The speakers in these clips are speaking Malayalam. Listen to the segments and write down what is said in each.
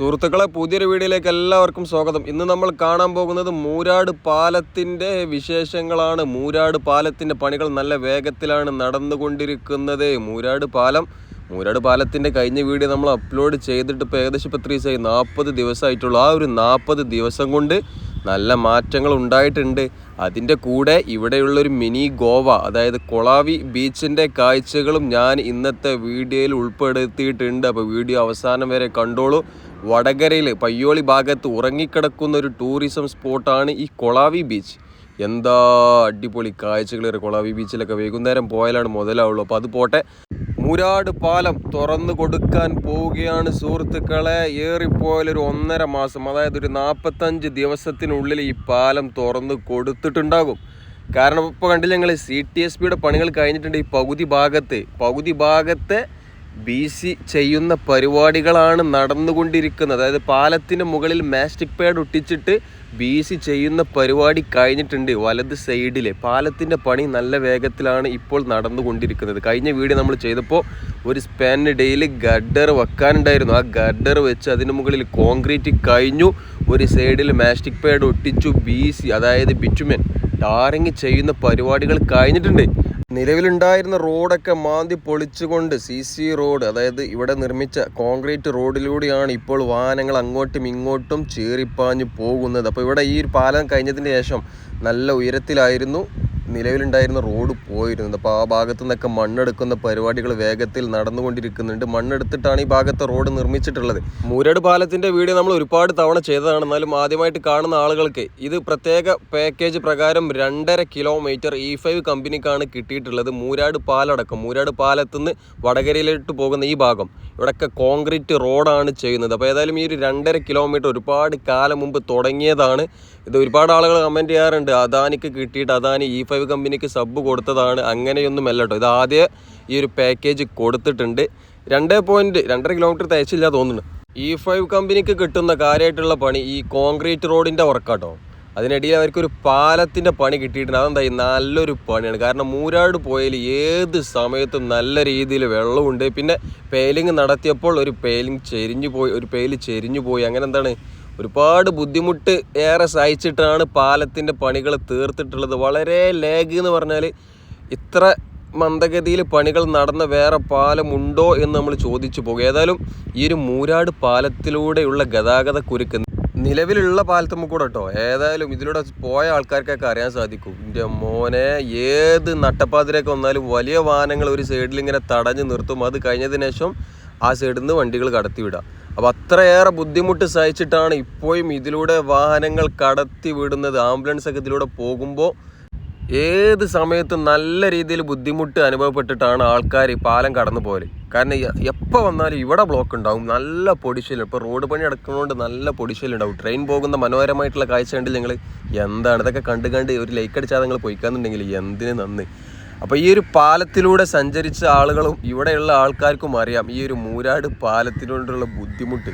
സുഹൃത്തുക്കളെ പുതിയൊരു വീഡിയോയിലേക്ക് എല്ലാവർക്കും സ്വാഗതം. ഇന്ന് നമ്മൾ കാണാൻ പോകുന്നത് മൂരാട് പാലത്തിന്റെ വിശേഷങ്ങളാണ്. മൂരാട് പാലത്തിന്റെ പണികൾ നല്ല വേഗത്തിലാണ് നടന്നുകൊണ്ടിരിക്കുന്നത്. മൂരാട് പാലം മൂരാട് പാലത്തിന്റെ കഴിഞ്ഞ വീഡിയോ നമ്മൾ അപ്ലോഡ് ചെയ്തിട്ട് ഇപ്പോൾ ഏകദേശം ഇപ്പോൾ ത്രീ സൈ നാൽപ്പത് ദിവസമായിട്ടുള്ളൂ. ആ ഒരു നാൽപ്പത് ദിവസം കൊണ്ട് നല്ല മാറ്റങ്ങൾ ഉണ്ടായിട്ടുണ്ട്. അതിന്റെ കൂടെ ഇവിടെയുള്ളൊരു മിനി ഗോവ അതായത് കൊളാവി ബീച്ചിന്റെ കാഴ്ചകളും ഞാൻ ഇന്നത്തെ വീഡിയോയിൽ ഉൾപ്പെടുത്തിയിട്ടുണ്ട്. അപ്പോൾ വീഡിയോ അവസാനം വരെ കണ്ടോളൂ. വടകരയിൽ പയ്യോളി ഭാഗത്ത് ഉറങ്ങിക്കിടക്കുന്ന ഒരു ടൂറിസം സ്പോട്ടാണ് ഈ കൊളാവി ബീച്ച് എന്താ അടിപൊളി കാഴ്ചകൾ കൊളാവി ബീച്ചിലൊക്കെ വൈകുന്നേരം പോയാലാണ് മുതലാവുള്ളൂ. അപ്പോൾ അത് പോട്ടെ. മുരാട് പാലം തുറന്നു കൊടുക്കാൻ പോവുകയാണ് സുഹൃത്തുക്കളെ. ഏറിപ്പോയാലൊരു ഒന്നര മാസം അതായത് ഒരു നാൽപ്പത്തഞ്ച് ദിവസത്തിനുള്ളിൽ ഈ പാലം തുറന്നു കൊടുത്തിട്ടുണ്ടാകും. കാരണം ഇപ്പോൾ കണ്ടില്ല ഞങ്ങൾ സി ടി എസ് പിയുടെ പണികൾ കഴിഞ്ഞിട്ടുണ്ട് ഈ പകുതി ഭാഗത്ത്. പകുതി ഭാഗത്തെ ബി സി ചെയ്യുന്ന പരിപാടികളാണ് നടന്നുകൊണ്ടിരിക്കുന്നത്. അതായത് പാലത്തിന് മുകളിൽ മാസ്റ്റിക് പാഡ് ഒട്ടിച്ചിട്ട് ബി സി ചെയ്യുന്ന പരിപാടി കഴിഞ്ഞിട്ടുണ്ട് വലത് സൈഡിൽ. പാലത്തിന്റെ പണി നല്ല വേഗത്തിലാണ് ഇപ്പോൾ നടന്നുകൊണ്ടിരിക്കുന്നത്. കഴിഞ്ഞ വീഡിയോ നമ്മൾ ചെയ്തപ്പോൾ ഒരു സ്പാനിടയിൽ ഗഡർ വെക്കാനുണ്ടായിരുന്നു. ആ ഗഡർ വെച്ച് അതിന് മുകളിൽ കോൺക്രീറ്റ് കഴിഞ്ഞു. ഒരു സൈഡിൽ മാസ്റ്റിക് പാഡ് ഒട്ടിച്ചു ബി സി അതായത് ബിറ്റുമെൻ ടാറിങ് ചെയ്യുന്ന പരിപാടികൾ കഴിഞ്ഞിട്ടുണ്ട്. നിലവിലുണ്ടായിരുന്ന റോഡൊക്കെ മാന്തി പൊളിച്ചുകൊണ്ട് സി സി റോഡ് അതായത് ഇവിടെ നിർമ്മിച്ച കോൺക്രീറ്റ് റോഡിലൂടെയാണ് ഇപ്പോൾ വാഹനങ്ങൾ അങ്ങോട്ടും ഇങ്ങോട്ടും ചീറിപ്പാഞ്ഞു പോകുന്നത്. അപ്പോൾ ഇവിടെ ഈ പാലം കഴിഞ്ഞതിന് ശേഷം നല്ല ഉയരത്തിലായിരുന്നു. നിലവിലുണ്ടായിരുന്ന റോഡ് പോയിരുന്നത്. അപ്പോൾ ആ ഭാഗത്തു നിന്നൊക്കെ മണ്ണെടുക്കുന്ന പരിപാടികൾ വേഗത്തിൽ നടന്നുകൊണ്ടിരിക്കുന്നുണ്ട്. മണ്ണെടുത്തിട്ടാണ് ഈ ഭാഗത്തെ റോഡ് നിർമ്മിച്ചിട്ടുള്ളത്. മൂരട് പാലത്തിന്റെ വീഡിയോ നമ്മൾ ഒരുപാട് തവണ ചെയ്തതാണ്. എന്നാലും ആദ്യമായിട്ട് കാണുന്ന ആളുകൾക്ക് ഇത് പ്രത്യേക പാക്കേജ് പ്രകാരം രണ്ടര കിലോമീറ്റർ ഇ ഫൈവ് കമ്പനിക്കാണ് കിട്ടിയിട്ടുള്ളത്. മൂരാട് പാലടക്കം. മൂരാട് പാലത്തു നിന്ന് വടകരയിലോട്ട് പോകുന്ന ഈ ഭാഗം. ഇവിടെയൊക്കെ കോൺക്രീറ്റ് റോഡാണ് ചെയ്യുന്നത്. അപ്പോൾ ഏതായാലും ഈ ഒരു രണ്ടര കിലോമീറ്റർ ഒരുപാട് കാലം മുമ്പ് തുടങ്ങിയതാണ്. ഇത് ഒരുപാട് ആളുകൾ കമന്റ് ചെയ്യാറുണ്ട്. അദാനിക്ക് കിട്ടിയിട്ട് അദാനി ഇ ഫൈവ് കമ്പനിക്ക് സബ് കൊടുത്തതാണ്. അങ്ങനെയൊന്നുമല്ല കേട്ടോ ഇത് ആദ്യം ഈ ഒരു പാക്കേജ് കൊടുത്തിട്ടുണ്ട്. രണ്ട് പോയിന്റ് രണ്ടര കിലോമീറ്റർ തയ്ച്ചില്ല തോന്നുന്നു. ഇ ഫൈവ് കമ്പനിക്ക് കിട്ടുന്ന കാര്യമായിട്ടുള്ള പണി ഈ കോൺക്രീറ്റ് റോഡിന്റെ വർക്കാട്ടോ അതിനിടയിൽ അവർക്കൊരു പാലത്തിന്റെ പണി കിട്ടിയിട്ടുണ്ട്. അതെന്തായി നല്ലൊരു പണിയാണ്. കാരണം മൂരാട് പോയാൽ ഏത് സമയത്തും നല്ല രീതിയിൽ വെള്ളമുണ്ട്. പിന്നെ പെയിലിംഗ് നടത്തിയപ്പോൾ ഒരു പെയിലിംഗ് ചെരിഞ്ഞു പോയി ഒരു പെയിൽ ചെരിഞ്ഞു പോയി. അങ്ങനെ എന്താണ്? ഒരുപാട് ബുദ്ധിമുട്ട് ഏറെ സഹിച്ചിട്ടാണ് പാലത്തിന്റെ പണികൾ തീർത്തിട്ടുള്ളത്. വളരെ ലേഗ് എന്ന് പറഞ്ഞാൽ ഇത്ര മന്ദഗതിയിൽ പണികൾ നടന്ന വേറെ പാലമുണ്ടോ എന്ന് നമ്മൾ ചോദിച്ചു പോകും. ഏതായാലും ഈ ഒരു മൂരാട് പാലത്തിലൂടെയുള്ള ഗതാഗത കുരുക്ക് നിലവിലുള്ള പാലത്തുമ്പോൾ കൂടെ കേട്ടോ. ഏതായാലും ഇതിലൂടെ പോയ ആൾക്കാർക്കൊക്കെ അറിയാൻ സാധിക്കും. എന്റെ മോനെ ഏത് നട്ടപ്പാതിരൊക്കെ വന്നാലും വലിയ വാഹനങ്ങൾ ഒരു സൈഡിൽ ഇങ്ങനെ തടഞ്ഞു നിർത്തും. അത് കഴിഞ്ഞതിന് ശേഷം ആ സൈഡിൽ നിന്ന് വണ്ടികൾ കടത്തിവിടാം. അപ്പോൾ അത്രയേറെ ബുദ്ധിമുട്ട് സഹിച്ചിട്ടാണ് ഇപ്പോഴും ഇതിലൂടെ വാഹനങ്ങൾ കടത്തി വിടുന്നത്. ആംബുലൻസ് ഒക്കെ ഇതിലൂടെ പോകുമ്പോൾ ഏത് സമയത്തും നല്ല രീതിയിൽ ബുദ്ധിമുട്ട് അനുഭവപ്പെട്ടിട്ടാണ് ആൾക്കാർ ഈ പാലം കടന്നു പോയത് കാരണം എപ്പോൾ വന്നാലും ഇവിടെ ബ്ലോക്ക് ഉണ്ടാവും. നല്ല പൊടിശൽ ഇപ്പോൾ റോഡ് പണി അടക്കുന്നതുകൊണ്ട് നല്ല പൊടിശൽ ഉണ്ടാവും. ട്രെയിൻ പോകുന്ന മനോഹരമായിട്ടുള്ള കാഴ്ച കണ്ടിൽ നിങ്ങൾ എന്താണ്? ഇതൊക്കെ കണ്ട് കണ്ട് ഒരു ലൈക്ക് അടിച്ചാൽ നിങ്ങൾ പോയിക്കാന്നുണ്ടെങ്കിൽ എന്തിന് നന്ദി അപ്പോൾ ഈ ഒരു പാലത്തിലൂടെ സഞ്ചരിച്ച ആളുകളും ഇവിടെയുള്ള ആൾക്കാർക്കും അറിയാം. ഈ ഒരു മൂരാട് പാലത്തിനോടുള്ള ബുദ്ധിമുട്ട്.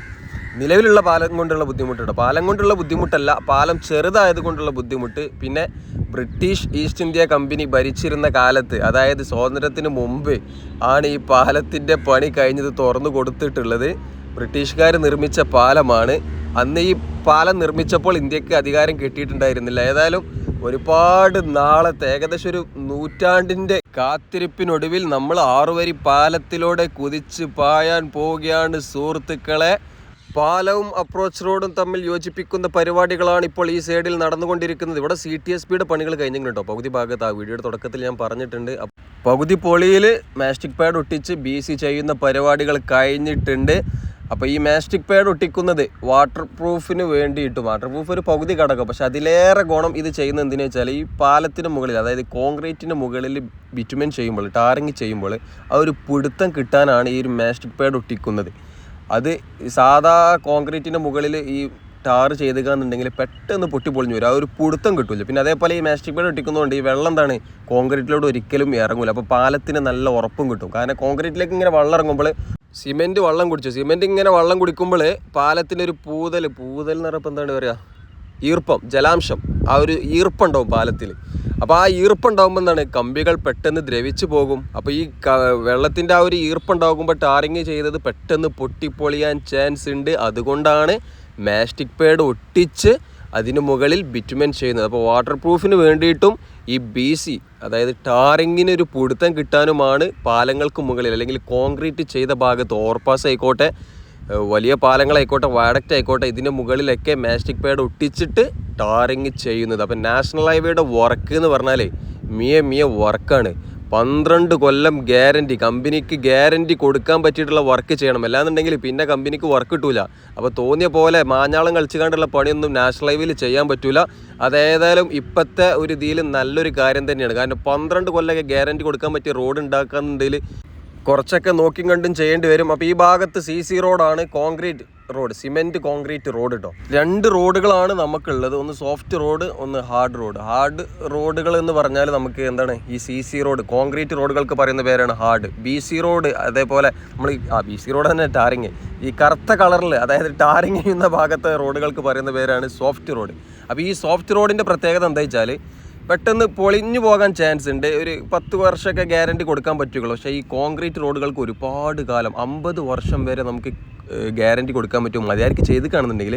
നിലവിലുള്ള പാലം കൊണ്ടുള്ള ബുദ്ധിമുട്ടുണ്ട് പാലം കൊണ്ടുള്ള ബുദ്ധിമുട്ടല്ല പാലം ചെറുതായത് കൊണ്ടുള്ള ബുദ്ധിമുട്ട്. പിന്നെ ബ്രിട്ടീഷ് ഈസ്റ്റ് ഇന്ത്യ കമ്പനി ഭരിച്ചിരുന്ന കാലത്ത് അതായത് സ്വാതന്ത്ര്യത്തിന് മുമ്പ് ആണ് ഈ പാലത്തിന്റെ പണി കഴിഞ്ഞത് തുറന്നു കൊടുത്തിട്ടുള്ളത്. ബ്രിട്ടീഷുകാർ നിർമ്മിച്ച പാലമാണ്. അന്ന് ഈ പാലം നിർമ്മിച്ചപ്പോൾ ഇന്ത്യയ്ക്ക് അധികാരം കിട്ടിയിട്ടുണ്ടായിരുന്നില്ല. ഏതായാലും ഒരുപാട് നാളത്തെ ഏകദേശം ഒരു നൂറ്റാണ്ടിന്റെ കാത്തിരിപ്പിനൊടുവിൽ നമ്മൾ ആറുവരി പാലത്തിലൂടെ കുതിച്ച് പായാൻ പോവുകയാണ് സുഹൃത്തുക്കളെ. പാലവും അപ്രോച്ച് റോഡും തമ്മിൽ യോജിപ്പിക്കുന്ന പരിപാടികളാണ് ഇപ്പോൾ ഈ സൈഡിൽ നടന്നുകൊണ്ടിരിക്കുന്നത്. ഇവിടെ സി ടി എസ് പിയുടെ പണികൾ കഴിഞ്ഞിട്ടുണ്ടോ പകുതി ഭാഗത്ത് ആ വീഡിയോയുടെ തുടക്കത്തിൽ ഞാൻ പറഞ്ഞിട്ടുണ്ട്. പകുതി പൊളിയിൽ മാസ്റ്റിക് പാഡ് ഒട്ടിച്ച് ബി സി ചെയ്യുന്ന പരിപാടികൾ കഴിഞ്ഞിട്ടുണ്ട്. അപ്പോൾ ഈ മാസ്റ്റിക് പാഡ് ഒട്ടിക്കുന്നത് വാട്ടർ പ്രൂഫിന് വേണ്ടിയിട്ട് വാട്ടർ പ്രൂഫ് ഒരു പകുതി ഘടകം പക്ഷെ അതിലേറെ ഗുണം ഇത് ചെയ്യുന്നത് എന്തിനു വെച്ചാൽ ഈ പാലത്തിന് മുകളിൽ അതായത് കോൺക്രീറ്റിന് മുകളിൽ ബിറ്റുമെൻ ചെയ്യുമ്പോൾ ടാറിങ് ചെയ്യുമ്പോൾ ആ ഒരു പിടുത്തം കിട്ടാനാണ് ഈ ഒരു മാസ്റ്റിക് പാഡ് ഒട്ടിക്കുന്നത്. അത് സാധാ കോൺക്രീറ്റിന്റെ മുകളിൽ ഈ ടാർ ചെയ്തുകയെന്നുണ്ടെങ്കിൽ പെട്ടെന്ന് പൊട്ടി പൊളിഞ്ഞു വരും. ആ ഒരു പുടുത്തം കിട്ടില്ല പിന്നെ അതേപോലെ ഈ മാസ്റ്റിക് പാഡ് ഒട്ടിക്കുന്നതുകൊണ്ട് ഈ വെള്ളം എന്താണ്? കോൺക്രീറ്റിലോട്ട് ഒരിക്കലും ഇറങ്ങില്ല അപ്പോൾ പാലത്തിന് നല്ല ഉറപ്പും കിട്ടും. കാരണം കോൺക്രീറ്റിലേക്ക് ഇങ്ങനെ വെള്ളം ഇറങ്ങുമ്പോൾ സിമെന്റ് വെള്ളം കുടിച്ചു. സിമെന്റ് ഇങ്ങനെ വെള്ളം കുടിക്കുമ്പോൾ പാലത്തിന്റെ ഒരു പൂതൽ പൂതൽ എന്ന് പറയുമ്പോൾ എന്താണ് പറയുക ഈർപ്പം ജലാംശം. ആ ഒരു ഈർപ്പുണ്ടാവും പാലത്തിൽ അപ്പോൾ ആ ഈർപ്പുണ്ടാകുമ്പോൾ എന്താണ്? കമ്പികൾ പെട്ടെന്ന് ദ്രവിച്ചു പോകും. അപ്പോൾ ഈ വെള്ളത്തിന്റെ ആ ഒരു ഈർപ്പുണ്ടാകുമ്പോൾ ടാറിങ് ചെയ്തത് പെട്ടെന്ന് പൊട്ടിപ്പൊളിയാൻ ചാൻസ് ഉണ്ട്. അതുകൊണ്ടാണ് മാസ്റ്റിക് പേഡ് ഒട്ടിച്ച് അതിന് മുകളിൽ ബിറ്റുമെൻ ചെയ്യുന്നത്. അപ്പോൾ വാട്ടർ പ്രൂഫിന് വേണ്ടിയിട്ടും ഈ ബി സി അതായത് ടാറിങ്ങിന് ഒരു പിടുത്തം കിട്ടാനുമാണ് പാലങ്ങൾക്ക് മുകളിൽ അല്ലെങ്കിൽ കോൺക്രീറ്റ് ചെയ്ത ഭാഗത്ത് ഓവർപാസ് ആയിക്കോട്ടെ വലിയ പാലങ്ങളായിക്കോട്ടെ വാഡക്റ്റ് ആയിക്കോട്ടെ ഇതിന്റെ മുകളിലൊക്കെ മാസ്റ്റിക് പാഡ് ഒട്ടിച്ചിട്ട് ടാറിങ് ചെയ്യുന്നത്. അപ്പം നാഷണൽ ഹൈവേയുടെ വർക്ക് എന്ന് പറഞ്ഞാൽ മിയ മിയ വർക്കാണ് പന്ത്രണ്ട് കൊല്ലം ഗ്യാരണ്ടി കമ്പനിക്ക് ഗ്യാരണ്ടി കൊടുക്കാൻ പറ്റിയിട്ടുള്ള വർക്ക് ചെയ്യണം. അല്ലാന്നുണ്ടെങ്കിൽ പിന്നെ കമ്പനിക്ക് വർക്ക് കിട്ടൂല. അപ്പോൾ തോന്നിയ പോലെ മാഞ്ഞാളം കളിച്ചുകൊണ്ടുള്ള പണിയൊന്നും നാഷണൽ ഹൈവേയിൽ ചെയ്യാൻ പറ്റൂല. അതേതായാലും ഇപ്പോഴത്തെ ഒരു ഇതിൽ നല്ലൊരു കാര്യം തന്നെയാണ്. കാരണം പന്ത്രണ്ട് കൊല്ലമൊക്കെ ഗ്യാരണ്ടി കൊടുക്കാൻ പറ്റിയ റോഡ് ഉണ്ടാക്കാന്നുണ്ടെങ്കിൽ കുറച്ചൊക്കെ നോക്കിയും കണ്ടും ചെയ്യേണ്ടി വരും. അപ്പോൾ ഈ ഭാഗത്ത് സി സി റോഡാണ് concrete road cement concrete road കേട്ടോ രണ്ട് റോഡുകളാണ് നമുക്കുള്ളത്. ഒന്ന് സോഫ്റ്റ് റോഡ് ഒന്ന് ഹാർഡ് റോഡ് ഹാർഡ് റോഡുകൾ എന്ന് പറഞ്ഞാൽ നമുക്ക് എന്താണ്? ഈ സി സി റോഡ് കോൺക്രീറ്റ് റോഡുകൾക്ക് പറയുന്ന പേരാണ് ഹാർഡ് ബി സി റോഡ് അതേപോലെ നമ്മൾ ആ ബി സി റോഡ് തന്നെ ടാറിങ്. ഈ കറുത്ത കളറിൽ അതായത് ടാറിങ് ചെയ്യുന്ന ഭാഗത്തെ റോഡുകൾക്ക് പറയുന്ന പേരാണ് സോഫ്റ്റ് റോഡ് അപ്പോൾ ഈ സോഫ്റ്റ് റോഡിന്റെ പ്രത്യേകത എന്താ വെച്ചാൽ പെട്ടെന്ന് പൊളിഞ്ഞു പോകാൻ ചാൻസ് ഉണ്ട്. ഒരു പത്ത് വർഷമൊക്കെ ഗ്യാരണ്ടി കൊടുക്കാൻ പറ്റുള്ളൂ പക്ഷേ ഈ കോൺക്രീറ്റ് റോഡുകൾക്ക് ഒരുപാട് കാലം അമ്പത് വർഷം വരെ നമുക്ക് ഗ്യാരണ്ടി കൊടുക്കാൻ പറ്റും. മതിയായിരിക്കും ചെയ്ത് കാണുന്നുണ്ടെങ്കിൽ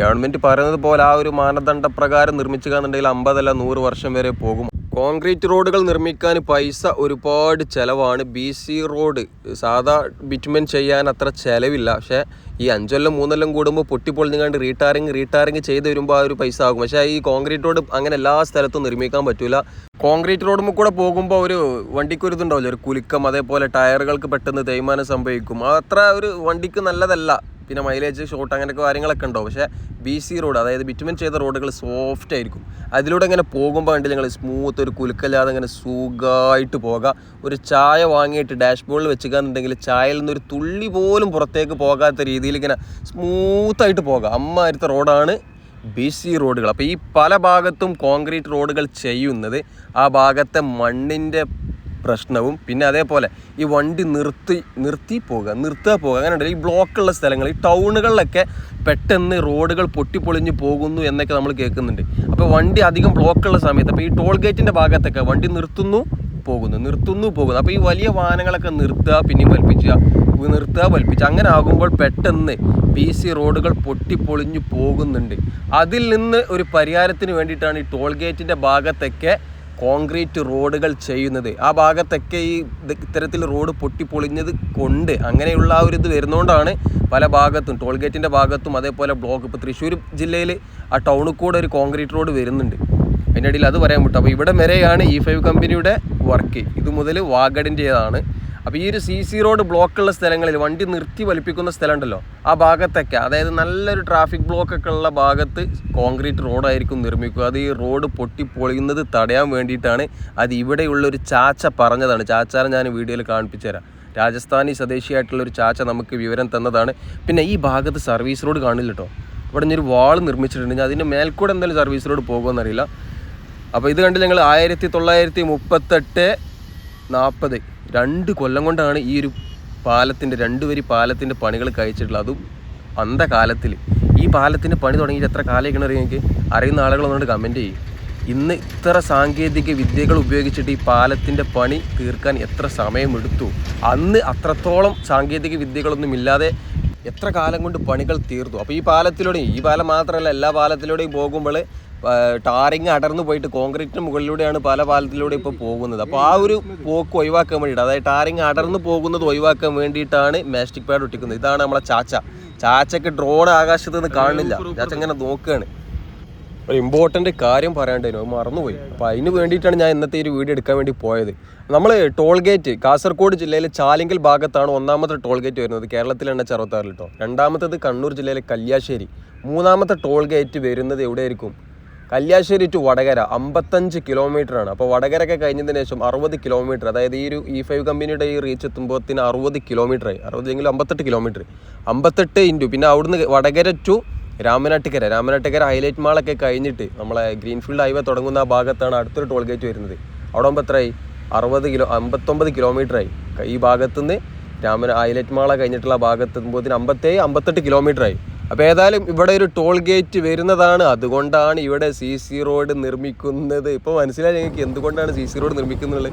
ഗവൺമെന്റ് പറയുന്നത് പോലെ ആ ഒരു മാനദണ്ഡ പ്രകാരം നിർമ്മിച്ചു കാണുന്നുണ്ടെങ്കിൽ അമ്പതല്ല നൂറ് വർഷം വരെ പോകും. കോൺക്രീറ്റ് റോഡുകൾ നിർമ്മിക്കാൻ പൈസ ഒരുപാട് ചിലവാണ്. ബി സി റോഡ് സാധാ ബിറ്റ്മെൻ ചെയ്യാൻ അത്ര ചിലവില്ല. പക്ഷേ ഈ അഞ്ചൊല്ലം മൂന്നൊല്ലം കൂടുമ്പോൾ പൊട്ടിപ്പൊളിഞ്ഞുകൊണ്ട് റീടാറിങ് റീടാറിങ് ചെയ്ത് വരുമ്പോൾ ആ ഒരു പൈസ ആകും. പക്ഷേ ഈ കോൺക്രീറ്റ് റോഡ് അങ്ങനെ എല്ലാ സ്ഥലത്തും നിർമ്മിക്കാൻ പറ്റില്ല കോൺക്രീറ്റ് റോഡുമ്പോൾ കൂടെ പോകുമ്പോൾ ഒരു വണ്ടിക്ക് ഒരു ഇതുണ്ടാവില്ല? ഒരു കുലുക്കം അതേപോലെ ടയറുകൾക്ക് പെട്ടെന്ന് തേയ്മാനം സംഭവിക്കും. അത്ര ഒരു വണ്ടിക്ക് നല്ലതല്ല. പിന്നെ മൈലേജ് ഷോട്ട് അങ്ങനെയൊക്കെ കാര്യങ്ങളൊക്കെ ഉണ്ടാവും. പക്ഷേ ബി സി റോഡ് അതായത് ബിറ്റ്മിൻ ചെയ്ത റോഡുകൾ സോഫ്റ്റ് ആയിരിക്കും. അതിലൂടെ ഇങ്ങനെ പോകുമ്പോൾ കണ്ടില്ല നിങ്ങൾ സ്മൂത്ത് ഒരു കുലുക്കല്ലാതെ ഇങ്ങനെ സുഖമായിട്ട് പോകാം. ഒരു ചായ വാങ്ങിയിട്ട് ഡാഷ്ബോർഡിൽ വെച്ചുകാന്നുണ്ടെങ്കിൽ ചായയിൽ നിന്ന് ഒരു തുള്ളി പോലും പുറത്തേക്ക് പോകാത്ത രീതിയിൽ ഇങ്ങനെ സ്മൂത്തായിട്ട് പോകാം. അമ്മാതിരത്തെ റോഡാണ് ബി സി റോഡുകൾ അപ്പോൾ ഈ പല ഭാഗത്തും കോൺക്രീറ്റ് റോഡുകൾ ചെയ്യുന്നത് ആ ഭാഗത്തെ മണ്ണിന്റെ പ്രശ്നവും പിന്നെ അതേപോലെ ഈ വണ്ടി നിർത്തി നിർത്തി പോകുക നിർത്തുക പോകുക അങ്ങനെ ഉണ്ടല്ലോ ഈ ബ്ലോക്കുള്ള സ്ഥലങ്ങൾ ഈ ടൗണുകളിലൊക്കെ പെട്ടെന്ന് റോഡുകൾ പൊട്ടിപ്പൊളിഞ്ഞ് പോകുന്നു എന്നൊക്കെ നമ്മൾ കേൾക്കുന്നുണ്ട്. അപ്പോൾ വണ്ടി അധികം ബ്ലോക്കുള്ള സമയത്ത് അപ്പോൾ ഈ ടോൾ ഗേറ്റിന്റെ ഭാഗത്തൊക്കെ വണ്ടി നിർത്തുന്നു പോകുന്നു നിർത്തുന്നു പോകുന്നു. അപ്പോൾ ഈ വലിയ വാഹനങ്ങളൊക്കെ നിർത്തുക പിന്നെയും വലിപ്പിക്കുക നിർത്തുക വലിപ്പിച്ച്. അങ്ങനെ ആകുമ്പോൾ പെട്ടെന്ന് ബി സി റോഡുകൾ പൊട്ടിപ്പൊളിഞ്ഞു പോകുന്നുണ്ട്. അതിൽ നിന്ന് ഒരു പരിഹാരത്തിന് വേണ്ടിയിട്ടാണ് ഈ ടോൾ ഗേറ്റിന്റെ ഭാഗത്തൊക്കെ കോൺക്രീറ്റ് റോഡുകൾ ചെയ്യുന്നത്. ആ ഭാഗത്തൊക്കെ ഈ ഇത് ഇത്തരത്തിൽ റോഡ് പൊട്ടിപ്പൊളിഞ്ഞത് കൊണ്ട് അങ്ങനെയുള്ള ആ ഒരു ഇത് വരുന്നതുകൊണ്ടാണ് പല ഭാഗത്തും ടോൾ ഗേറ്റിന്റെ ഭാഗത്തും അതേപോലെ ബ്ലോക്ക്. ഇപ്പോൾ തൃശ്ശൂർ ജില്ലയിൽ ആ ടൗണിൽ കൂടെ ഒരു കോൺക്രീറ്റ് റോഡ് വരുന്നുണ്ട്. അതിന്റെ ഇടയിൽ അത് പറയാൻ പറ്റും അപ്പോൾ ഇവിടെ വരെയാണ് ഇ ഫൈവ് കമ്പനിയുടെ വർക്ക്. ഇത് മുതൽ വാഗഡിന്റേതാണ്. അപ്പോൾ ഈ ഒരു സി സി റോഡ് ബ്ലോക്കുള്ള സ്ഥലങ്ങളിൽ വണ്ടി നിർത്തി വലിപ്പിക്കുന്ന സ്ഥലമുണ്ടല്ലോ ആ ഭാഗത്തൊക്കെ. അതായത് നല്ലൊരു ട്രാഫിക് ബ്ലോക്കൊക്കെ ഉള്ള ഭാഗത്ത് കോൺക്രീറ്റ് റോഡായിരിക്കും നിർമ്മിക്കുക. അത് ഈ റോഡ് പൊട്ടി പൊളിയുന്നത് തടയാൻ വേണ്ടിയിട്ടാണ് അത് ഇവിടെയുള്ള ഒരു ചാച്ച പറഞ്ഞതാണ്. ചാച്ചാനെ ഞാൻ വീഡിയോയിൽ കാണിപ്പിച്ചു തരാം. രാജസ്ഥാനി സ്വദേശിയായിട്ടുള്ള ഒരു ചാച്ച നമുക്ക് വിവരം തന്നതാണ്. പിന്നെ ഈ ഭാഗത്ത് സർവീസ് റോഡ് കാണില്ല കേട്ടോ ഇവിടെ ഒരു വാൾ നിർമ്മിച്ചിട്ടുണ്ട്. അതിന്റെ മേൽക്കൂടെ എന്തായാലും സർവീസ് റോഡ് പോകുമെന്നറിയില്ല. അപ്പോൾ ഇത് കണ്ട് ഞങ്ങൾ ആയിരത്തി തൊള്ളായിരത്തി മുപ്പത്തെട്ട് നാൽപ്പത്. രണ്ട് കൊല്ലം കൊണ്ടാണ് ഈ ഒരു പാലത്തിന്റെ രണ്ട് വരി പാലത്തിന്റെ പണികൾ കഴിച്ചിട്ടുള്ളത്. അതും അന്ധകാലത്തിൽ. ഈ പാലത്തിന്റെ പണി തുടങ്ങിയിട്ട് എത്ര കാലം അറിയാം എനിക്ക്? അറിയുന്ന ആളുകൾ ഒന്നുകൊണ്ട് കമന്റ് ചെയ്യും. ഇന്ന് ഇത്ര സാങ്കേതിക വിദ്യകൾ ഉപയോഗിച്ചിട്ട് ഈ പാലത്തിന്റെ പണി തീർക്കാൻ എത്ര സമയമെടുത്തു? അന്ന് അത്രത്തോളം സാങ്കേതിക വിദ്യകളൊന്നും ഇല്ലാതെ എത്ര കാലം കൊണ്ട് പണികൾ തീർത്തു? അപ്പോൾ ഈ പാലത്തിലൂടെയും ഈ പാലം മാത്രമല്ല എല്ലാ പാലത്തിലൂടെയും പോകുമ്പോൾ ടാറിങ് അടർന്നു പോയിട്ട് കോൺക്രീറ്റിന് മുകളിലൂടെയാണ് പല പാലത്തിലൂടെ ഇപ്പോൾ പോകുന്നത്. അപ്പോൾ ആ ഒരു പോക്ക് ഒഴിവാക്കാൻ വേണ്ടിയിട്ട് അതായത് ടാറിങ് അടർന്നു പോകുന്നത് ഒഴിവാക്കാൻ വേണ്ടിയിട്ടാണ് മാസ്റ്റിക് പാഡ് ഒട്ടിക്കുന്നത്. ഇതാണ് നമ്മളെ ചാച്ച. ചാച്ചക്ക് ഡ്രോൺ ആകാശത്ത് നിന്ന് കാണുന്നില്ല. ചാച്ച ഇങ്ങനെ നോക്കുകയാണ് ഒരു ഇമ്പോർട്ടന്റ് കാര്യം പറയാണ്ടായിരുന്നു അത് മറന്നുപോയി. അപ്പോൾ അതിന് വേണ്ടിയിട്ടാണ് ഞാൻ ഇന്നത്തെ ഒരു വീഡിയോ എടുക്കാൻ വേണ്ടി പോയത്. നമ്മൾ ടോൾ ഗേറ്റ് കാസർഗോഡ് ജില്ലയിലെ ചാലിങ്കൽ ഭാഗത്താണ് ഒന്നാമത്തെ ടോൾ ഗേറ്റ് വരുന്നത് കേരളത്തിലെണ്ണ ചെറുത്താറിൽ കേട്ടോ രണ്ടാമത്തത് കണ്ണൂർ ജില്ലയിലെ കല്യാശ്ശേരി. മൂന്നാമത്തെ ടോൾ ഗേറ്റ് വരുന്നത് എവിടെയായിരിക്കും? കല്യാശ്ശേരി ടു വടകര അമ്പത്തഞ്ച് ആണ്. അപ്പോൾ വടകരയൊക്കെ കഴിഞ്ഞതിന് ശേഷം അറുപത് കിലോമീറ്റർ അതായത് ഈ ഒരു ഇ ഫൈവ് കമ്പനിയുടെ ഈ റീച്ച് എത്തുമ്പോഴത്തിന് അറുപത് കിലോമീറ്റർ ആയി. അറുപതെങ്കിലും അമ്പത്തെട്ട് കിലോമീറ്റർ അമ്പത്തെട്ട് ഇന്റു പിന്നെ അവിടുന്ന് വടകര ടു രാമനാട്ടുകര. രാമനാട്ടുകര ഹൈലൈറ്റ് മാളൊക്കെ കഴിഞ്ഞിട്ട് നമ്മളെ ഗ്രീൻഫീൽഡ് ഹൈവേ തുടങ്ങുന്ന ആ ഭാഗത്താണ് അടുത്തൊരു ടോൾ ഗേറ്റ് വരുന്നത്. അവിടെ ആകുമ്പോൾ എത്രയായി അറുപത് കിലോ അമ്പത്തൊമ്പത് കിലോമീറ്റർ ആയി. ഈ ഭാഗത്തുനിന്ന് രാമന ഹൈലൈറ്റ് മാള കഴിഞ്ഞിട്ടുള്ള ഭാഗത്ത് എത്തുമ്പോഴത്തിന് അമ്പത്തേഴ് അമ്പത്തെട്ട് കിലോമീറ്റർ ആയി. അപ്പോൾ ഏതായാലും ഇവിടെ ഒരു ടോൾ ഗേറ്റ് വരുന്നതാണ്. അതുകൊണ്ടാണ് ഇവിടെ സി സി റോഡ് നിർമ്മിക്കുന്നത്. ഇപ്പോൾ മനസ്സിലായി ഞങ്ങൾക്ക് എന്തുകൊണ്ടാണ് സി സി റോഡ് നിർമ്മിക്കുന്നത്?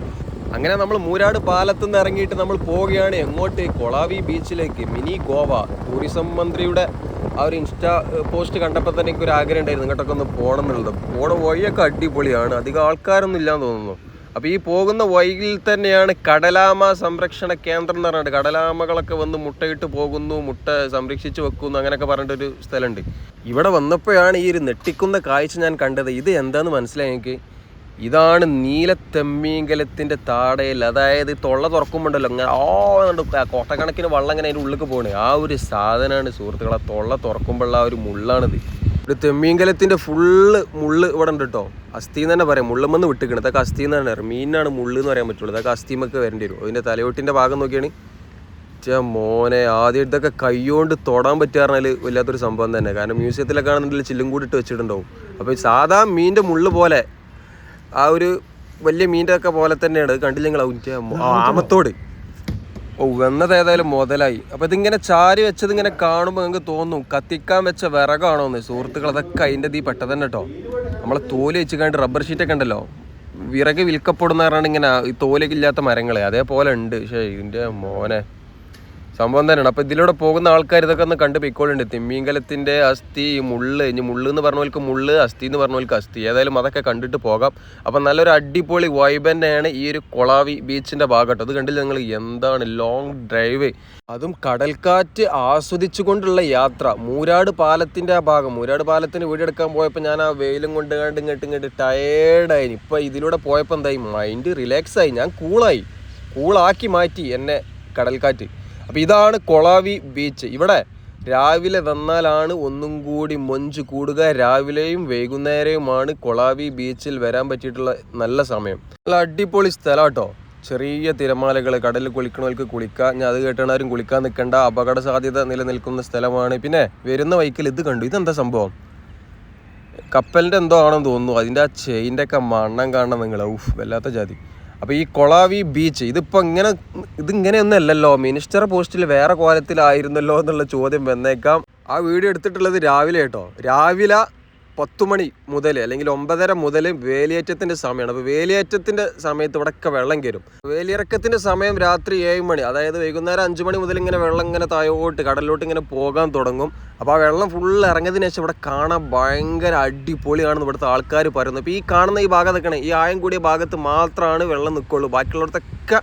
അങ്ങനെ നമ്മൾ മൂരാട് പാലത്ത് നിന്ന് ഇറങ്ങിയിട്ട് നമ്മൾ പോവുകയാണ്. എങ്ങോട്ട്? കൊളാവി ബീച്ചിലേക്ക്. മിനി ഗോവ. ടൂറിസം മന്ത്രിയുടെ ആ ഒരു ഇൻസ്റ്റാ പോസ്റ്റ് കണ്ടപ്പോൾ തന്നെ എനിക്കൊരു ആഗ്രഹം ഉണ്ടായിരുന്നു. ഇങ്ങോട്ടൊക്കെ ഒന്ന് പോകണം എന്നുള്ളത്. പോണ വഴിയൊക്കെ അടിപൊളിയാണ്. അധികം ആൾക്കാരൊന്നും ഇല്ലാന്ന് തോന്നുന്നു. അപ്പോൾ ഈ പോകുന്ന വഴിയിൽ തന്നെയാണ് കടലാമ സംരക്ഷണ കേന്ദ്രം എന്ന് പറഞ്ഞിട്ട് കടലാമകളൊക്കെ വന്ന് മുട്ടയിട്ട് പോകുന്നു മുട്ട സംരക്ഷിച്ച് വെക്കുന്നു അങ്ങനെയൊക്കെ പറഞ്ഞിട്ടൊരു സ്ഥലമുണ്ട്. ഇവിടെ വന്നപ്പോഴാണ് ഈ ഒരു നെട്ടിക്കുന്ന കാഴ്ച ഞാൻ കണ്ടത്. ഇത് എന്താന്ന് മനസ്സിലായി എനിക്ക്? ഇതാണ് നീലത്തെമ്മീങ്കലത്തിന്റെ താടയിൽ അതായത് തൊള്ള തുറക്കുമ്പോണ്ടല്ലോ അങ്ങനെ ഓ എന്നുണ്ട് കോട്ടക്കണക്കിന് വള്ളം ഇങ്ങനെ അതിന്റെ ഉള്ളിലേക്ക് പോകണേ ആ ഒരു സാധനമാണ് സുഹൃത്തുക്കളെ തൊള്ള തുറക്കുമ്പോഴുള്ള ആ ഒരു മുള്ളാണിത്. ഒരു തെമ്മീങ്കലത്തിന്റെ ഫുള്ള് മുള്ള് ഇവിടെ ഉണ്ട് കേട്ടോ അസ്ഥി എന്ന് തന്നെ പറയാം. മുള്ളമെന്ന് വിട്ടിക്കണം ഇതൊക്കെ അസ്ഥി എന്ന് തന്നെ പറയാം. മീനാണ് മുള്ള് എന്ന് പറയാൻ പറ്റുള്ളൂ. ഇതൊക്കെ അസ്ഥിമൊക്കെ വരേണ്ടി വരും. അതിന്റെ തലയോട്ടിന്റെ ഭാഗം നോക്കിയാണ്. ചേ മോനെ ആദ്യം ഇതൊക്കെ കൈകൊണ്ട് തൊടാൻ പറ്റുകയെന്നാൽ വല്ലാത്തൊരു സംഭവം തന്നെ. കാരണം മ്യൂസിയത്തിലൊക്കെ ആണെന്നുണ്ടെങ്കിൽ ചില്ലും കൂടി ഇട്ട് വെച്ചിട്ടുണ്ടാവും. അപ്പോൾ സാധാ മീനിന്റെ മുള്ള് പോലെ ആ ഒരു വലിയ മീന്റെ ഒക്കെ പോലെ തന്നെയാണ്. കണ്ടില്ലെങ്കിൽ ആമത്തോട്. ഓ വന്നത് ഏതായാലും മുതലായി. അപ്പോൾ ഇതിങ്ങനെ ചാരി വെച്ചത് ഇങ്ങനെ കാണുമ്പോൾ നിങ്ങൾക്ക് തോന്നും കത്തിക്കാൻ വെച്ച വിറകാണോ എന്ന് സുഹൃത്തുക്കൾ. അതൊക്കെ അതിന്റെ തീ പെട്ടതന്നെ കേട്ടോ നമ്മളെ തോൽ വെച്ച് കണ്ട് റബ്ബർ ഷീറ്റൊക്കെ ഉണ്ടല്ലോ. വിറക് വിൽക്കപ്പെടുന്ന ഇങ്ങനെ ഈ തോലൊക്കെ ഇല്ലാത്ത മരങ്ങളെ അതേപോലെ ഉണ്ട്. പക്ഷേ ഇതിന്റെ മോനെ. സംഭവം തന്നെയാണ്. അപ്പോൾ ഇതിലൂടെ പോകുന്ന ആൾക്കാർ ഇതൊക്കെ ഒന്ന് കണ്ട് പൊയ്ക്കോളുണ്ട്? തിമ്മീങ്കലത്തിന്റെ അസ്ഥി മുള്ള് ഇനി മുള്ള് എന്ന് പറഞ്ഞവർക്ക് മുള്ള് അസ്ഥി എന്ന് പറഞ്ഞവർക്ക് അസ്ഥി. ഏതായാലും അതൊക്കെ കണ്ടിട്ട് പോകാം. അപ്പം നല്ലൊരു അടിപൊളി വൈബ് തന്നെയാണ് ഈ ഒരു കൊളാവി ബീച്ചിന്റെ ഭാഗത്ത് അത് കണ്ടില്ല നിങ്ങൾ എന്താണ് ലോങ് ഡ്രൈവ് അതും കടൽക്കാറ്റ് ആസ്വദിച്ചുകൊണ്ടുള്ള യാത്ര. മൂരാട് പാലത്തിന്റെ ആ ഭാഗം. മൂരാട് പാലത്തിന് വീടെടുക്കാൻ പോയപ്പോൾ ഞാൻ ആ വെയിലും കൊണ്ട് കണ്ട് ഇങ്ങോട്ട് ഇങ്ങോട്ട് ടയേർഡായി ഇപ്പോൾ ഇതിലൂടെ പോയപ്പോൾ എന്തായി? മൈൻഡ് റിലാക്സ് ആയി. ഞാൻ കൂളായി കൂളാക്കി മാറ്റി എന്നെ കടൽക്കാറ്റ്. അപ്പോൾ ഇതാണ് കൊളാവി ബീച്ച്. ഇവിടെ രാവിലെ വന്നാലാണ് ഒന്നും കൂടി മൊഞ്ച് കൂടുക. രാവിലെയും വൈകുന്നേരവുമാണ് കൊളാവി ബീച്ചിൽ വരാൻ പറ്റിയിട്ടുള്ള നല്ല സമയം. നല്ല അടിപൊളി സ്ഥലം കേട്ടോ. ചെറിയ തിരമാലകൾ കടലിൽ കുളിക്കണവർക്ക് കുളിക്കാം. ഞാൻ അത് കേട്ടാണ് കുളിക്കാൻ നിൽക്കേണ്ട. അപകട സാധ്യത നിലനിൽക്കുന്ന സ്ഥലമാണ്. പിന്നെ വരുന്ന വൈക്കിൽ ഇത് കണ്ടു. ഇതെന്താ സംഭവം? കപ്പലിന്റെ എന്തോ ആണെന്ന് തോന്നുന്നു. അതിന്റെ ആ ചെയിന്റെ ഒക്കെ മണ്ണം കാണണം നിങ്ങൾ ഊഫ് വല്ലാത്ത ജാതി. അപ്പോൾ ഈ കൊളാവി ബീച്ച് ഇതിപ്പോൾ ഇങ്ങനെ ഇതിങ്ങനെയൊന്നും അല്ലല്ലോ മിനിസ്റ്റർ പോസ്റ്റിൽ വേറെ കോലത്തിലായിരുന്നല്ലോ എന്നുള്ള ചോദ്യം വന്നേക്കാം. ആ വീഡിയോ എടുത്തിട്ടുള്ളത് രാവിലെ കേട്ടോ. രാവിലെ പത്ത് മണി മുതൽ അല്ലെങ്കിൽ ഒമ്പതര മുതൽ വേലിയേറ്റത്തിന്റെ സമയമാണ് അപ്പോൾ വേലിയേറ്റത്തിന്റെ സമയത്ത് ഇവിടെയൊക്കെ വെള്ളം കയറും. വേലിയിറക്കത്തിന്റെ സമയം രാത്രി ഏഴ് മണി അതായത് വൈകുന്നേരം അഞ്ച് മണി മുതൽ ഇങ്ങനെ വെള്ളം ഇങ്ങനെ താഴോട്ട് കടലിലോട്ട് ഇങ്ങനെ പോകാൻ തുടങ്ങും. അപ്പോൾ ആ വെള്ളം ഫുള്ള് ഇറങ്ങിയതിന് ശേഷം ഇവിടെ കാണാൻ ഭയങ്കര അടിപൊളിയാണെന്ന് ഇവിടുത്തെ ആൾക്കാർ പറയുന്നത് അപ്പോൾ ഈ കാണുന്ന ഈ ഭാഗത്തൊക്കെയാണ് ഈ ആയം കൂടിയ ഭാഗത്ത് മാത്രമാണ് വെള്ളം നിൽക്കുള്ളൂ. ബാക്കിയുള്ളിടത്തൊക്കെ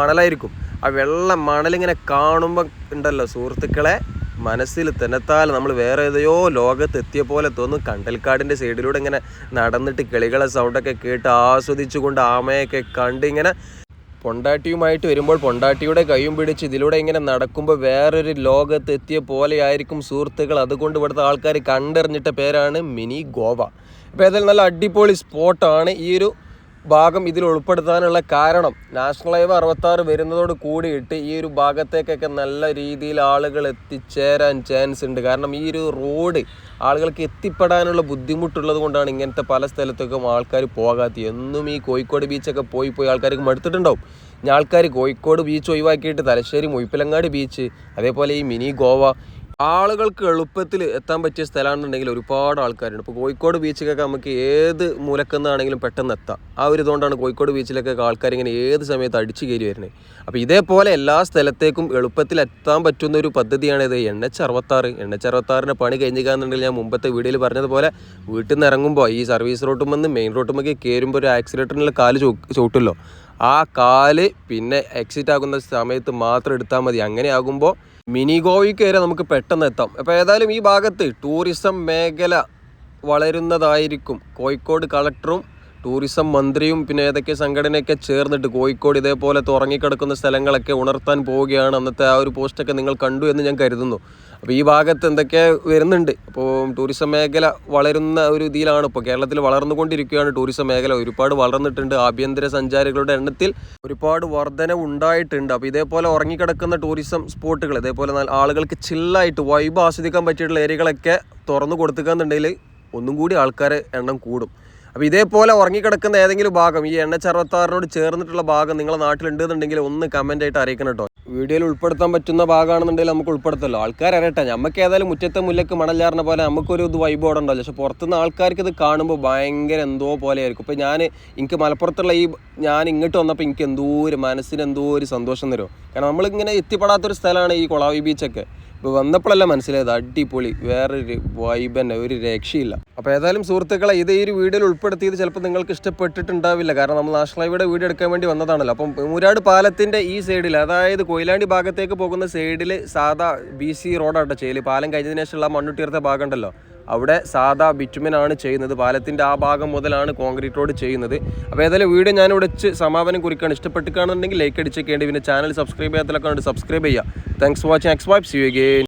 മണലായിരിക്കും. ആ വെള്ളം മണലിങ്ങനെ കാണുമ്പോൾ ഉണ്ടല്ലോ സുഹൃത്തുക്കളെ മനസ്സിൽ തന്നെത്താൽ നമ്മൾ വേറെ ഏതെയോ ലോകത്ത് എത്തിയ പോലെ തോന്നും. കണ്ടൽക്കാടിന്റെ സൈഡിലൂടെ ഇങ്ങനെ നടന്നിട്ട് കിളികളെ സൗണ്ടൊക്കെ കേട്ട് ആസ്വദിച്ചുകൊണ്ട് ആമയൊക്കെ കണ്ട് ഇങ്ങനെ പൊണ്ടാട്ടിയുമായിട്ട് വരുമ്പോൾ പൊണ്ടാട്ടിയുടെ കൈയും പിടിച്ച് ഇതിലൂടെ ഇങ്ങനെ നടക്കുമ്പോൾ വേറൊരു ലോകത്ത് എത്തിയ പോലെയായിരിക്കും സുഹൃത്തുക്കൾ. അതുകൊണ്ട് ഇവിടുത്തെ ആൾക്കാർ കണ്ടറിഞ്ഞിട്ട പേരാണ് മിനി ഗോവ. അപ്പോൾ ഏതായാലും നല്ല അടിപൊളി സ്പോട്ടാണ് ഈ ഒരു ഭാഗം ഇതിൽ ഉൾപ്പെടുത്താനുള്ള കാരണം നാഷണൽ ഹൈവേ അറുപത്താറ് വരുന്നതോട് കൂടിയിട്ട് ഈ ഒരു ഭാഗത്തേക്കൊക്കെ നല്ല രീതിയിൽ ആളുകൾ എത്തിച്ചേരാൻ ചാൻസ് ഉണ്ട്. കാരണം ഈ ഒരു റോഡ് ആളുകൾക്ക് എത്തിപ്പെടാനുള്ള ബുദ്ധിമുട്ടുള്ളത് കൊണ്ടാണ് ഇങ്ങനത്തെ പല സ്ഥലത്തേക്കും ആൾക്കാർ പോകാത്തത്. എന്നും ഈ കോഴിക്കോട് ബീച്ചൊക്കെ പോയി പോയി ആൾക്കാർക്ക് മടുത്തിട്ടുണ്ടാവും. ഇനി ആൾക്കാർ കോഴിക്കോട് ബീച്ച് ഒഴിവാക്കിയിട്ട് തലശ്ശേരി മുയ്പ്പിലങ്ങാട് ബീച്ച് അതേപോലെ ഈ മിനി ഗോവ ആളുകൾക്ക് എളുപ്പത്തിൽ എത്താൻ പറ്റിയ സ്ഥലമാണെന്നുണ്ടെങ്കിൽ ഒരുപാട് ആൾക്കാരുണ്ട്. ഇപ്പോൾ കോഴിക്കോട് ബീച്ചിലൊക്കെ നമുക്ക് ഏത് മൂലക്കുന്നാണെങ്കിലും പെട്ടെന്ന് എത്താം. ആ ഒരു ഇതുകൊണ്ടാണ് കോഴിക്കോട് ബീച്ചിലൊക്കെ ആൾക്കാർ ഇങ്ങനെ ഏത് സമയത്ത് അടിച്ചു കയറി വരുന്നത്. അപ്പോൾ ഇതേപോലെ എല്ലാ സ്ഥലത്തേക്കും എളുപ്പത്തിൽ എത്താൻ പറ്റുന്ന ഒരു പദ്ധതിയാണ് ഇത്. എൻ എച്ച് അറുപത്താറ്. എൻ എച്ച് അറുപത്താറിന്റെ പണി കഴിഞ്ഞിക്കാന്നുണ്ടെങ്കിൽ ഞാൻ മുമ്പത്തെ വീഡിയോയിൽ പറഞ്ഞതുപോലെ വീട്ടിൽ നിന്ന് ഇറങ്ങുമ്പോൾ ഈ സർവീസ് റോട്ടും വന്ന് മെയിൻ റോട്ടുമൊക്കെ കയറുമ്പോൾ ഒരു ആക്സിഡന്റിനുള്ള കാൽ ചോ ആ കാൽ പിന്നെ എക്സിറ്റ് ആകുന്ന സമയത്ത് മാത്രം എടുത്താൽ മതി. അങ്ങനെ ആകുമ്പോൾ മിനി ഗോവയ്ക്ക് വരെ നമുക്ക് പെട്ടെന്ന് എത്താം. അപ്പോൾ ഏതായാലും ഈ ഭാഗത്ത് ടൂറിസം മേഖല വളരുന്നതായിരിക്കും. കോഴിക്കോട് കളക്ടറും ടൂറിസം മന്ത്രിയും പിന്നെ ഏതൊക്കെ സംഘടനയൊക്കെ ചേർന്നിട്ട് കോഴിക്കോട് ഇതേപോലെ തുറങ്ങിക്കിടക്കുന്ന സ്ഥലങ്ങളൊക്കെ ഉണർത്താൻ പോവുകയാണ് അന്നത്തെ ആ ഒരു പോസ്റ്റൊക്കെ നിങ്ങൾ കണ്ടു എന്ന് ഞാൻ കരുതുന്നു. അപ്പോൾ ഈ ഭാഗത്ത് എന്തൊക്കെ വരുന്നുണ്ട്? അപ്പോൾ ടൂറിസം മേഖല വളരുന്ന ഒരു ഇതിലാണ് ഇപ്പോൾ കേരളത്തിൽ വളർന്നുകൊണ്ടിരിക്കുകയാണ് ടൂറിസം മേഖല. ഒരുപാട് വളർന്നിട്ടുണ്ട്. ആഭ്യന്തര സഞ്ചാരികളുടെ എണ്ണത്തിൽ ഒരുപാട് വർധന ഉണ്ടായിട്ടുണ്ട്. അപ്പോൾ ഇതേപോലെ ഉറങ്ങിക്കിടക്കുന്ന ടൂറിസം സ്പോട്ടുകൾ ഇതേപോലെ ആളുകൾക്ക് ചില്ലായിട്ട് വൈബ് ആസ്വദിക്കാൻ പറ്റിയിട്ടുള്ള ഏരിയകളൊക്കെ തുറന്നു കൊടുത്തുകയെന്നുണ്ടെങ്കിൽ ഒന്നും കൂടി ആൾക്കാരെ എണ്ണം കൂടും. അപ്പോൾ ഇതേപോലെ ഉറങ്ങിക്കിടക്കുന്ന ഏതെങ്കിലും ഭാഗം ഈ എണ്ണ അറുപത്താറിനോട് ചേർന്നിട്ടുള്ള ഭാഗം നിങ്ങളുടെ നാട്ടിലുണ്ടെന്നുണ്ടെങ്കിൽ ഒന്ന് കമന്റ് ആയിട്ട് അറിയിക്കണം കേട്ടോ. വീഡിയോയിൽ ഉൾപ്പെടുത്താൻ പറ്റുന്ന ഭാഗമാണെന്നുണ്ടെങ്കിൽ നമുക്ക് ഉൾപ്പെടുത്തല്ലോ. ആൾക്കാർ അറിയട്ടെ നമുക്ക് ഏതായാലും മുറ്റത്തെ മുല്ലക്ക് മണലാറിന പോലെ നമുക്കൊരു ഇത് വൈബ് അവിടെ ഉണ്ടല്ലോ പക്ഷെ പുറത്തുനിന്ന് ആൾക്കാർക്ക് ഇത് കാണുമ്പോൾ ഭയങ്കര എന്തോ പോലെ ആയിരിക്കും. ഇപ്പോൾ ഞാൻ എനിക്ക് മലപ്പുറത്തുള്ള ഈ ഞാൻ ഇങ്ങോട്ട് വന്നപ്പോൾ എനിക്ക് എന്തോ ഒരു മനസ്സിന് എന്തോ ഒരു സന്തോഷം തരും. കാരണം നമ്മളിങ്ങനെ എത്തിപ്പെടാത്തൊരു സ്ഥലമാണ് ഈ കൊളാവി ബീച്ചൊക്കെ ഇപ്പോൾ വന്നപ്പോഴല്ല മനസ്സിലായത് അടിപൊളി വേറൊരു വൈബ് തന്നെ ഒരു രക്ഷയില്ല. അപ്പോൾ ഏതായാലും സുഹൃത്തുക്കളെ ഇത് ഈ ഒരു വീഡിയോയിൽ ഉൾപ്പെടുത്തിയത് ചിലപ്പോൾ നിങ്ങൾക്ക് ഇഷ്ടപ്പെട്ടിട്ടുണ്ടാവില്ല. കാരണം നമ്മൾ നാഷണൽ ഹൈവേയുടെ വീഡിയോ എടുക്കാൻ വേണ്ടി വന്നതാണല്ലോ. അപ്പം മുരാട് പാലത്തിന്റെ ഈ സൈഡിൽ അതായത് കൊയിലാണ്ടി ഭാഗത്തേക്ക് പോകുന്ന സൈഡിൽ സാധാ ബി സി റോഡാട്ടോ ചെയ്യൽ പാലം കഴിഞ്ഞതിന് ശേഷമുള്ള മണ്ണുട്ടീർത്ത ഭാഗം ഉണ്ടല്ലോ. അവിടെ സാധാ ബിറ്റുമിനാണ് ചെയ്യുന്നത്. പാലത്തിന്റെ ആ ഭാഗം മുതലാണ് കോൺക്രീറ്റ് റോഡ് ചെയ്യുന്നത്. അപ്പോൾ ഏതായാലും വീഡിയോ ഞാൻ ഇവിടെ വെച്ച് സമാപനം കുറിക്കുകയാണ്. ഇഷ്ടപ്പെട്ട് കാണുന്നുണ്ടെങ്കിൽ ലൈക്ക് അടിച്ചേക്കേണ്ടി പിന്നെ ചാനൽ സബ്സ്ക്രൈബ് ചെയ്യാത്തിലൊക്കെ സബ്സ്ക്രൈബ് ചെയ്യുക. Thanks for watching X vibe see you again